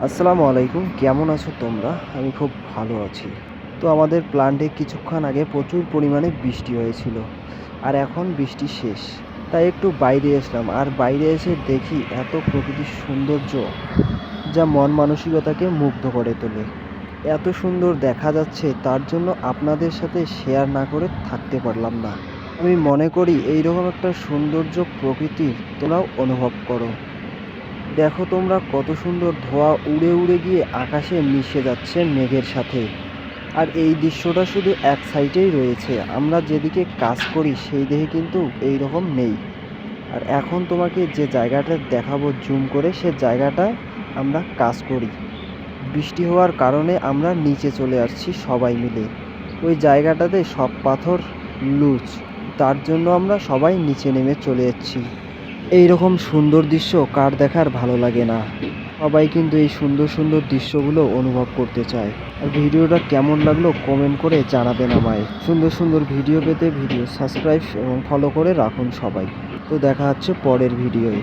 আসসালামু আলাইকুম। কেমন আছো তোমরা? আমি খুব ভালো আছি। তো আমাদের প্লান্টে কিছুক্ষণ আগে প্রচুর পরিমাণে বৃষ্টি হয়েছিল আর এখন বৃষ্টি শেষ। তাই একটু বাইরে এসলাম আর বাইরে এসে দেখি এত প্রকৃতির সৌন্দর্য যা মন মানসিকতাকে মুগ্ধ করে তোলে। এত সুন্দর দেখা যাচ্ছে, তার জন্য আপনাদের সাথে শেয়ার না করে থাকতে পারলাম না। আমি মনে করি এইরকম একটা সৌন্দর্য প্রকৃতির তোমরাও অনুভব করো। দেখো তোমরা কত সুন্দর ধোঁয়া উড়ে উড়ে গিয়ে আকাশে মিশে যাচ্ছে মেঘের সাথে। আর এই দৃশ্যটা শুধু এক সাইডেই রয়েছে। আমরা যেদিকে কাজ করি, সেই দিকে কিন্তু এই রকম নেই। আর এখন তোমাকে যে জায়গাটা দেখাবো জুম করে, সে জায়গাটা আমরা কাজ করি। বৃষ্টি হওয়ার কারণে আমরা নিচে চলে আসছি সবাই মিলে। ওই জায়গাটাতে সব পাথর, লুজ। তার জন্য আমরা সবাই নিচে নেমে চলে যাচ্ছি। এই রকম সুন্দর দৃশ্য কার দেখার ভালো লাগে না? সবাই কিন্তু এই সুন্দর সুন্দর দৃশ্যগুলো অনুভব করতে চায়। আর ভিডিওটা কেমন লাগল কমেন্ট করে জানাবেন আমায়। সুন্দর সুন্দর ভিডিও পেতে ভিডিও সাবস্ক্রাইব এবং ফলো করে রাখুন সবাই। তো দেখা হচ্ছে পরের ভিডিওয়